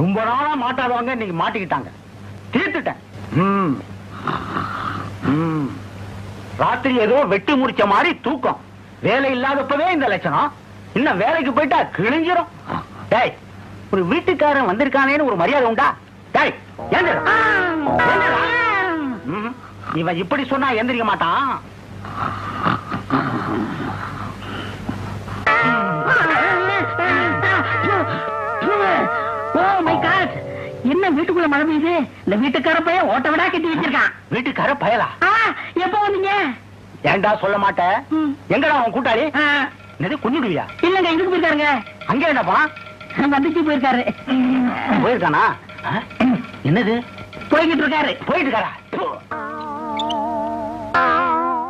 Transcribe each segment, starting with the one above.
ரொம்ப நாளா மாட்டாதவங்க இன்னைக்கு மாட்டிக்கிட்டாங்க. தீர்த்துட்டேன். ராத்திரி ஏதோ வெட்டி முடிச்ச மாதிரி தூக்கம். வேலை இல்லாதப்பவே இந்த லட்சணம். இன்னும் வேலைக்கு போயிட்டா கிழிஞ்சிரும். டேய் ஒரு வீட்டுக்காரன் வந்திருக்கானேன்னு ஒரு மரியாதை உண்டா? டேய். இவன் இப்படி சொன்னா எந்திரிக்க மாட்டான். என்ன வீட்டுக்குள்ள மழை பெய்யுது? இந்த வீட்டுக்கார பையன் ஓட்ட விடா கட்டி வச்சிருக்கான். வீட்டுக்கார பயலா? எப்போ வந்தீங்க? ஏன்டா சொல்ல மாட்டேன். எங்கடா அவன் கூட்டாளி? என்னது குஞ்சுடுவியா? இல்லங்க இதுக்கு போயிருக்காருங்க? அங்க என்னப்பா? வந்துச்சு போயிருக்காரு. போயிருக்கானா? என்னது? போய்கிட்டு இருக்காரு. போயிட்டு இருக்காரா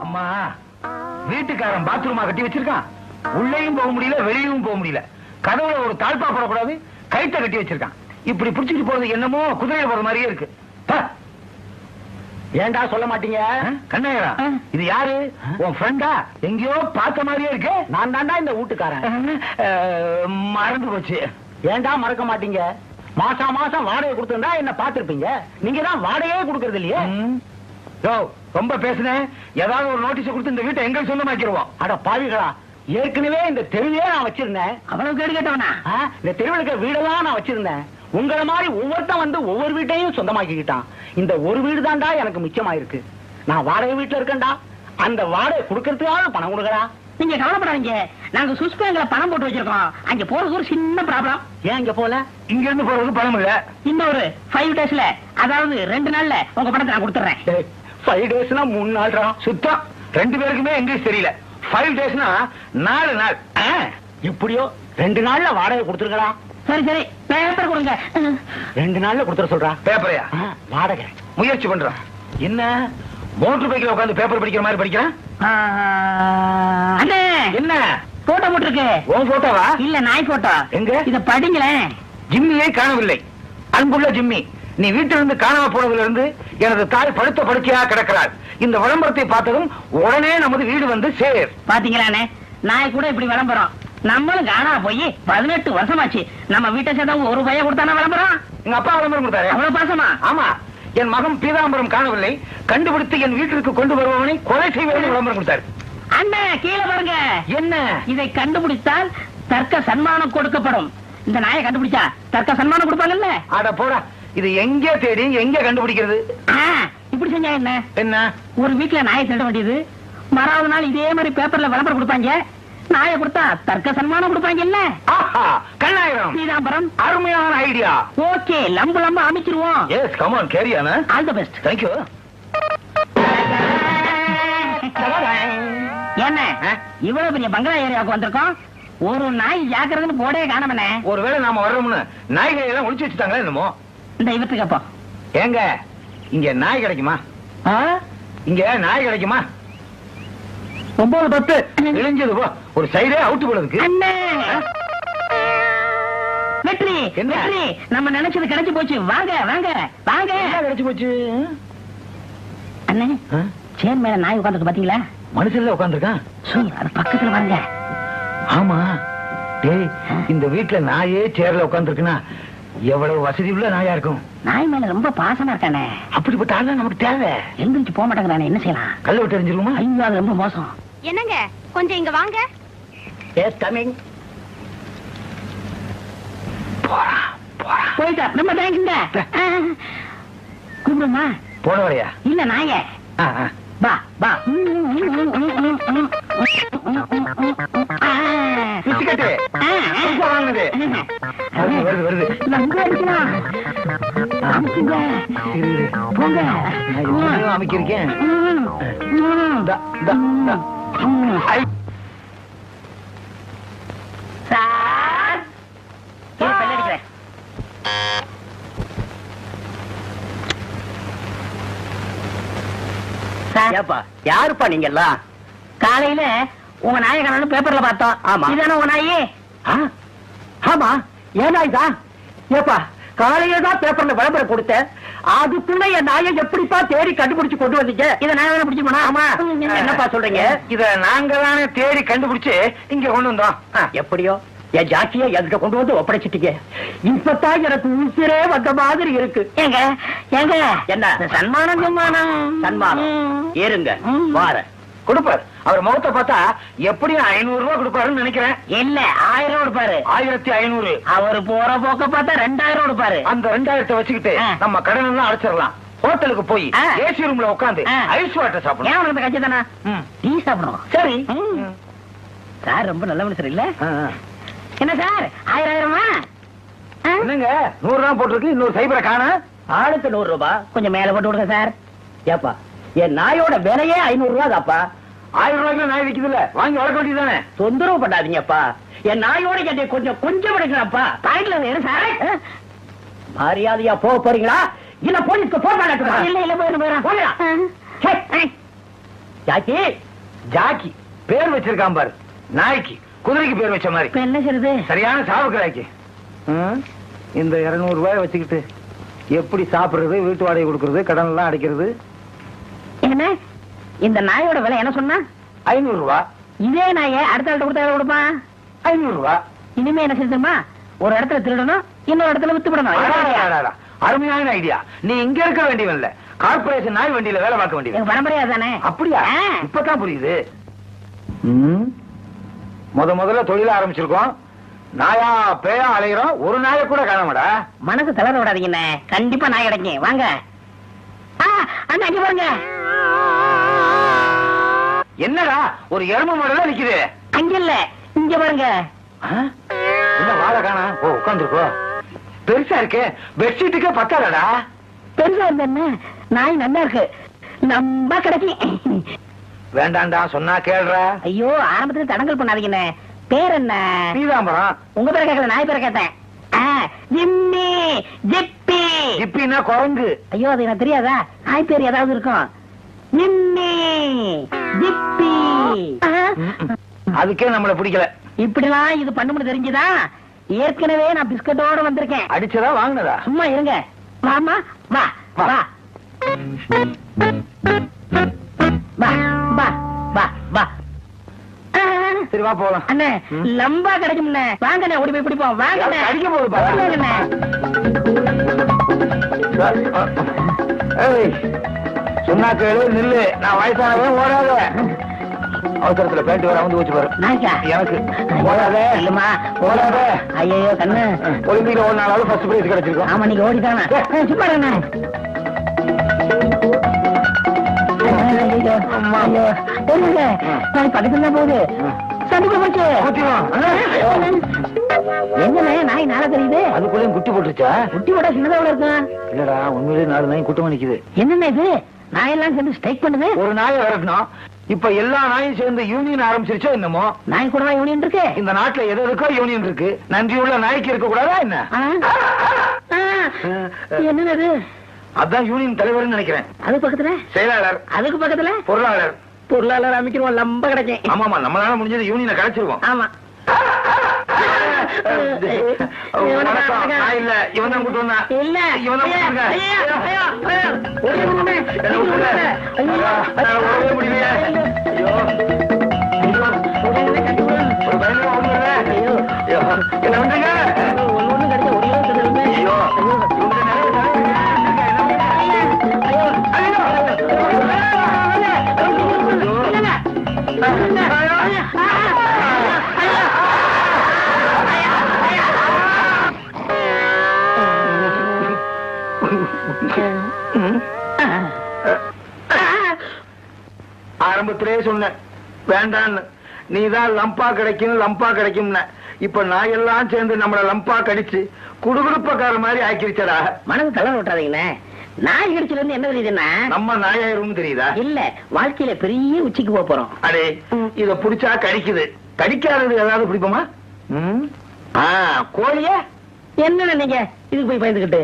அம்மா வீட்டுக்காரன் பாத்ரூமா கட்டி வச்சிருக்கான். உள்ளேயும் போக முடியல வெளியும் போக முடியல. கதவுல ஒரு தாழ்பா போடக்கூடாது கைத்த கட்டி வச்சிருக்கான். இப்படி புடிச்சிட்டு போறது என்னமோ குதிரையில போற மாதிரியே இருக்கு. பா. ஏன்டா சொல்ல மாட்டீங்க? கண்ணையரா. இது யாரு? உன் ஃப்ரெண்டா எங்கேயோ பார்த்த மாதிரியே இருக்கு. நான் தான்டா இந்த வீட்டுக்காரன். மறந்து போச்சு. ஏன்டா மறக்க மாட்டீங்க? மாசம் மாசம் வாடகை கொடுத்திருந்தா என்ன பார்த்திருப்பீங்க. நீங்க தான் வாடகையே கொடுக்கறது இல்லையே. யோ ரொம்ப பேசுனேன் ஏதாவது ஒரு நோட்டீஸ் கொடுத்து இந்த வீட்டை எங்க சொந்தமாக்கிடுவோம் அட பாவிகளா ஏற்கனவே இந்த தெருவே நான் வச்சிருந்தேன். அவ்வளவு கேடு கேட்டவனா? இந்த தெருவில் வீடெல்லாம் நான் வச்சிருந்தேன். உங்கள மாதிரி ஒவ்வொருத்தன் வந்து ஒவ்வொரு வீட்டையும் சொந்தமாக்கிக்கிட்டான். இந்த ஒரு வீடு தான்டா எனக்கு மிச்சமாயிருக்கு. நான் வாடகை வீட்டுல இருக்கேன்டா. அந்த வாடகை கொடுக்கறதுக்காக பணம் கொடுக்கறா. நீங்க கவலைப்படாதீங்க. நாங்க சுவிஸ் பேங்க்ல பணம் போட்டு வச்சிருக்கோம். அங்க போறது ஒரு சின்ன ப்ராப்ளம். ஏன் இங்க போல இங்க இருந்து போறது பணம் இல்ல. இன்னொரு ஃபைவ் டேஸ்ல அதாவது ரெண்டு நாள்ல உங்க பணத்தை நான் கொடுத்துறேன் ஃபைவ் டேஸ்னா மூணு நாள்டா சுத்தம். ரெண்டு பேருக்குமே இங்கிலீஷ் தெரியல. ஃபைவ் டேஸ்னா நாலு நாள். ஆ, எப்படியோ ரெண்டு நாள்ல வாடகை கொடுத்துருக்கடா சரி சரி. பேப்பர் கொடுங்க. ரெண்டு நாள்ல கொடுத்துட சொல்றா. பேப்பரையா? வாடகை. முயற்சி பண்றேன். என்ன? மோட்டர் பைக்கில் உட்கார்ந்து பேப்பர் படிக்கிற மாதிரி படிக்கிறேன்? என்ன? போட்டோ போட்டிருக்கு. உன் போட்டோவா? இல்ல நாய் போட்டோ. எங்க? இத படிங்களேன் ஜிம்மியை காணவில்லை. அன்புள்ள ஜிம்மி நீ வீட்டிலிருந்து காணாம போனதுல இருந்து எனது தாய் படுத்த படுக்கையா கிடக்கிறாள். இந்த விளம்பரத்தை பார்த்ததும் உடனே நமது வீடு வந்து சேர். பாத்தீங்களாண்ணே நாய் கூட இப்படி விளம்பரம். நம்மளும் காணா போய் பதினெட்டு வருஷமாச்சு. நம்ம வீட்டை சேர்ந்தவங்க ஒரு பையன் கொடுத்தானா விளம்பரம்? எங்க அப்பா விளம்பரம் கொடுத்தாரு. அவ்வளவு பாசமா? ஆமா. என் மகன் பீதாம்பரம் காணவில்லை. கண்டுபிடித்து என் வீட்டிற்கு கொண்டு வருபவனை கொலை செய்வேன் விளம்பரம் கொடுத்தாரு. அண்ணே கீழே பாருங்க. என்ன? இதை கண்டுபிடித்தால் தர்க்க சன்மானம் கொடுக்கப்படும். இந்த நாயை கண்டுபிடிச்சா தர்க்க சன்மானம் கொடுப்பாங்கல்ல? அட போடா. இது எங்கே தேடி எங்கே கண்டுபிடிக்கிறது? இப்படி செஞ்சா என்ன? என்ன? ஒரு வீட்டுல நாயை திருட வேண்டியது. மறாவது நாள் இதே மாதிரி பேப்பர்ல விளம்பரம் கொடுப்பாங்க. நாயை கொடுத்தா தர்க்க சன்மானம் கொடுப்பாங்க இல்ல கண்ணாயிரம். பீதாம்பரம் அருமையான ஐடியா ஓகே லம்பு லம்பு அமைச்சிருவோம். Yes come on கேரியானா all the best thank you என்ன? ஆ? இவ்வளவு பெரிய பங்களா ஏரியாவுக்கு வந்திருக்கோம். ஒரு நாய் ஜாக்கிரதுன்னு போடே காணமனே ஒருவேளை நாம வர்றோம்னு நாய்களை எல்லாம் ஒளிச்சு வச்சுட்டாங்களா என்னமோ? இந்த இவத்துக்கு அப்போ. ஏங்க இங்க நாய் கிடைக்குமா? இங்க நாய் கிடைக்குமா? ஒன்பது பத்து. இழிஞ்சது போ ஒரு சைடே அவுட்டு அண்ணே! வெற்றி? வெற்றி. நம்ம நினைச்சது கிடைச்சு போச்சு. வாங்க வாங்க வாங்க. கிடைச்சு போச்சு? அண்ணே? சேர் மேல நாய் உட்காந்துருக்கு பாத்தீங்களா? மனுஷன்ல உட்காந்துருக்கான் சூ, அது பக்கத்துல வாங்க. ஆமா. டேய் இந்த வீட்டுல நாயே சேர்ல உட்காந்துருக்குன்னா எவ்வளவு வசதி உள்ள நாயா இருக்கும்? நாய் மேல ரொம்ப பாசமா இருக்கானே. அப்படிப்பட்ட ஆள் நமக்கு தேவை. எந்திரிச்சு போக மாட்டேங்கிறானே என்ன செய்யலாம்? கல்ல விட்டு எறிஞ்சிருமா ஐயோ அது ரொம்ப மோசம். என்னங்க கொஞ்சம் இங்க வாங்க எஸ் கமிங் போயிட்டா நம்ம தேங்கிங்க கூப்பிடுமா போன வரையா இல்ல நாய. பா பா பிச்சுக்கட்டு புதுசா வாங்கினது வருது வருது அடிக்கலாம் அமுக்குங்க. போங்க அமைக்கிருக்கேன் சார். சார். ஏப்பா யாருப்பா நீங்க எல்லாம் காலையில உங்க நாயகன் பேப்பர்ல பார்த்தோம். ஆமா. இதானே உங்க நாயி? ஆ? ஆமா. ஏன் நாய் தான்? ஏப்பா காலையில தான் பேப்பர்ல விளம்பரம் கொடுத்தேன். அதுக்குள்ள என் நாயை எப்படிப்பா தேடி கண்டுபிடிச்சு கொண்டு வந்தீங்க? இத நான் வேணா பிடிச்சு போனா? ஆமா. என்னப்பா சொல்றீங்க? இத நாங்க தானே தேடி கண்டுபிடிச்சு இங்க கொண்டு வந்தோம். எப்படியோ? என் ஜாக்கிய என்கிட்ட கொண்டு வந்து ஒப்படைச்சிட்டீங்க? இப்பதான் எனக்கு உசிரே வந்த மாதிரி இருக்கு. ஏங்க ஏங்க? என்ன? சன்மானம் சன்மானம். சன்மானம். ஏறுங்க. வார கொடுப்பார் அவர் முகத்தை பார்த்தா எப்படியும் ஐநூறு ரூபாய் கொடுப்பாருன்னு நினைக்கிறேன். இல்ல ஆயிரம் கொடுப்பாரு. ஆயிரத்தி ஐநூறு. அவரு போற போக்க பார்த்தா ரெண்டாயிரம் கொடுப்பாரு. அந்த ரெண்டாயிரத்தை வச்சுக்கிட்டு. நம்ம கடன் எல்லாம் அடைச்சிடலாம். ஹோட்டலுக்கு போய். ஏசி ரூம்ல உட்காந்து. ஐஸ் வாட்டர் ஏன் சாப்பிடணும் இந்த கட்சி தானே. டீ சாப்பிடணும்? சரி. சார் ரொம்ப நல்ல மனுஷர் இல்ல. என்ன சார் ஆயிரம் ஆயிரமா? என்னங்க நூறு ரூபாய் போட்டிருக்கு இன்னொரு சைபரை காண? ஆளுக்கு நூறு ரூபாய் கொஞ்சம் மேல போட்டு விடுங்க சார். ஏப்பா என் நாயோட விலையே ஐநூறு ரூபா தாப்பா. ஆயிரம் ரூபாய்க்கு நாய் விக்குது இல்ல வாங்கி வளர்க்க வேண்டியதானே தொந்தரவு பண்ணாதீங்கப்பா. என் நாயோட என்னை கொஞ்சம் கொஞ்சம் விடுங்கப்பா பாக்கெட்ல வேறு சார்? மரியாதையா போக போறீங்களா? இல்ல போலீஸ்க்கு போன் பண்ணட்டுமா இல்ல இல்ல போயிடும் போயிடும். ஜாக்கி. ஜாக்கி பேர் வச்சிருக்கான் பாரு. நாய்க்கு குதிரைக்கு பேர் வச்ச மாதிரி. இப்ப என்ன செய்யுது சரியான சாவுக்கடாய்க்கு இந்த இருநூறு ரூபாய் வச்சுக்கிட்டு எப்படி சாப்பிடுறது வீட்டு வாடகை கொடுக்கறது கடன் எல்லாம் அடைக்கிறது? என்ன? இந்த நாயோட விலை என்ன சொன்னா? ஐநூறு ரூபாய் இதே நாயை அடுத்த ஆள்கிட்ட கொடுத்தா கொடுப்பான்? ஐநூறு ரூபாய் இனிமே என்ன செஞ்சுமா ஒரு இடத்துல திருடணும் இன்னொரு இடத்துல வித்து விடணும். அருமையான ஐடியா நீ இங்க இருக்க வேண்டியவன் இல்ல. கார்பரேஷன் நாய் வண்டியில வேலை பார்க்க எங்க பரம்பரையா தானே? அப்படியா. இப்பதான் புரியுது. முத முதல்ல தொழில ஆரம்பிச்சிருக்கோம். நாயா பேயா அலைகிறோம் ஒரு நாயை கூட காணமாடா. மனசு தளர விடாதீங்கண்ணே கண்டிப்பா நாய் கிடைக்கும் வாங்க. ஆ, அண்ணா அங்க பாருங்க என்னடா ஒரு எரும மாடல நிக்குது? அங்க இல்ல இங்க பாருங்க? என்ன வாழை காணா? ஓ உட்காந்துருக்கோ பெருசா இருக்கே பெட்ஷீட்டுக்கே பத்தாதடா. பெருசா இருந்த என்ன? நாய் நல்லா இருக்கு. நம்ம கிடைக்கும் வேண்டாண்டா சொன்னா கேள்றா. ஐயோ ஆரம்பத்துல தடங்கல் பண்ணாதீங்கண்ணே. பேர் என்ன? பீதாம்பரம். உங்க பேரை கேட்கல நாய் பேரை கேட்டேன். ஜிம்மி ஜிப்பி. இப்படின்னா குரங்கு. ஐயோ அது எனக்கு தெரியாதா? நாய் பேர் ஏதாவது இருக்கும். ஜிம்மி. ஜிப்பி அதுக்கே நம்மள பிடிக்கல. இப்படிலாம் இது பண்ணும்னு தெரிஞ்சுதா? ஏற்கனவே நான் பிஸ்கட்டோட வந்திருக்கேன். அடிச்சதா வாங்கினதா? சும்மா இருங்க. வாமா வா வா. வா. வா வா வா வா. ஆ, சரி வா போலாம். அண்ணே. லம்பா கிடைக்கும்ண்ணே வாங்கண்ணே ஓடி போய் பிடிப்போம். வாங்கண்ணே. யார் கடிக்க போகுது பாரு. சொன்னா கேளு நில்லு. நான் வயசானவன் ஓடாத. அவசரத்துல பேண்ட் வர வந்து வச்சு பாரு எனக்கு. ஓடாத. இல்லம்மா. ஓடாத. ஐயோ கண்ணு. ஒலிம்பிக்ல ஒரு நாளாவது ஃபர்ஸ்ட் பிரைஸ் கிடைச்சிருக்கும். ஆமா நீங்க ஓடிதானே சும்மா பக்கத்துல போகுது? என்னண்ணே நாய் நாளா தெரியுது? அதுக்குள்ளேயும் குட்டி போட்டுருச்சா? குட்டி விட சின்னதா இருக்கும்? இல்லடா உண்மையிலேயே நாலு நாய் குட்டமா நிக்குது. என்னண்ணே இது? நாயெல்லாம் சேர்ந்து ஸ்ட்ரைக் பண்ணுது? ஒரு நாயை விரட்டணும். இப்ப எல்லா நாயும் சேர்ந்து யூனியன் ஆரம்பிச்சிருச்சோ என்னமோ? நாய் கூட யூனியன் இருக்கு? இந்த நாட்டுல எது எதுக்கோ யூனியன் இருக்கு. நன்றியுள்ள நாய்க்கு இருக்க கூடாதா என்ன? என்னது அது? அதான் யூனியன் தலைவர்னு நினைக்கிறேன். அது பக்கத்துல? செயலாளர். அதுக்கு பக்கத்துல? பொருளாளர். பொருளாளர் அமைக்கிறோம் லம்ப கிடைக்கும். ஆமாமா நம்மளால முடிஞ்சது யூனியனை கிடைச்சிருவோம் ஆமா. இல்ல இவன் தான் கூட்டு வந்தான். இல்ல. இவன் தான் ஐயா, ஆரம்பத்திலே சொன்னேன். வேண்டான்னு. நீதான் லம்பா கிடைக்கும் லம்பா கிடைக்கும்னு. இப்ப நாயெல்லாம் சேர்ந்து நம்மள லம்பா கடிச்சு குடுகுடுப்பக்கார மாதிரி ஆக்கிருச்சடா. மனசு தளர விட்டுறாதீங்கண்ணே நாய் கடிச்சல இருந்து என்ன தெரியுதுன்னா நம்ம நாயாயிரும் தெரியுதா? இல்ல வாழ்க்கையில பெரிய உச்சிக்கு போக போறோம். அடே இத புடிச்சா கடிக்குது. கடிக்காதது ஏதாவது பிடிப்போமா கோழிய? என்ன நீங்க? இதுக்கு போய் பயந்துகிட்டு.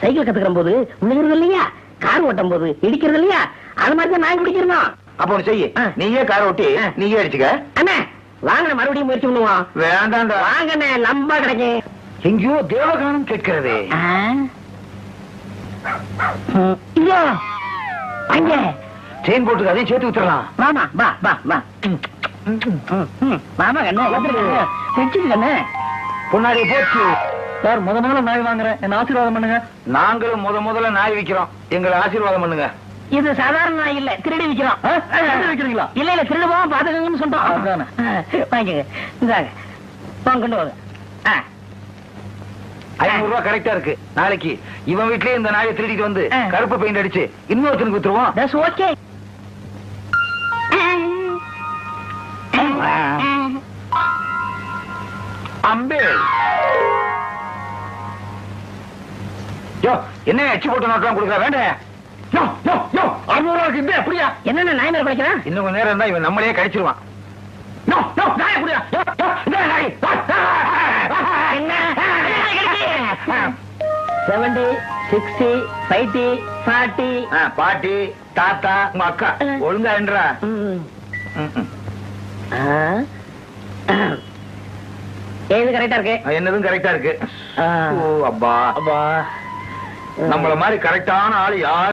சைக்கிள் கத்துக்கிற போது விழுகிறது இல்லையா? கார் ஓட்டும் போது இடிக்கிறது இல்லையா? அது மாதிரி தான் நாய் பிடிக்கிறோம் அப்ப ஒண்ணு செய்யு. நீயே கார ஓட்டி. நீயே அடிச்சுக்க. அண்ணா வாங்க மறுபடியும் முயற்சி பண்ணுவோம். வேண்டாம்டா. வாங்கண்ணே லம்பா கிடைக்கும். எங்கேயோ தேவகானம் கேட்கிறதே. அங்க செயின் போட்டுக்கு அதையும் சேர்த்து விட்டுறலாம் வாமா வா வா வா. மாமா கண்ணு வச்சுக்கு கண்ணு பொன்னாடி போச்சு. சார் முத முதல்ல நாய் வாங்குறேன். என்ன ஆசீர்வாதம் பண்ணுங்க. நாங்களும் முத முதல்ல நாய் விக்கிறோம். எங்களை ஆசீர்வாதம் பண்ணுங்க. இது சாதாரண இல்ல திருடி விக்கிறோம். விக்கிறீங்களா? இல்ல இல்ல திருடு போக பாத்துக்கங்கன்னு சொல்றோம். வாங்கிக்கங்க. இந்தாங்க. வாங்க கொண்டு வாங்க. ஐநூறு ரூபாய் கரெக்டா இருக்கு. நாளைக்கு இவன் வீட்லயே இந்த நாயை திருடிட்டு வந்து. கருப்பு பெயிண்ட் அடிச்சு இன்னொருத்தனுக்கு வித்துருவோம். That's okay. அம்பே. யோ என்ன அச்சு போட்டு நோட்டெல்லாம் கொடுக்குற? வேண்டாம் அறுநூறு இந்த அப்படியா? என்னென்ன இன்னும் கொஞ்ச நேரம் இவன் கழிச்சிருவான் செவன்டி சிக்ஸ்டி ஃபைவ்டி ஃபார்ட்டி பாட்டி தாத்தா உங்க அக்கா. ஒழுங்கா என்றா ஏது கரெக்டா இருக்கு? என்னதும் கரெக்டா இருக்கு. ஆ. ஓ அப்பா. அப்பா. நம்மள மாதிரி கரெக்டான ஆள் யார்?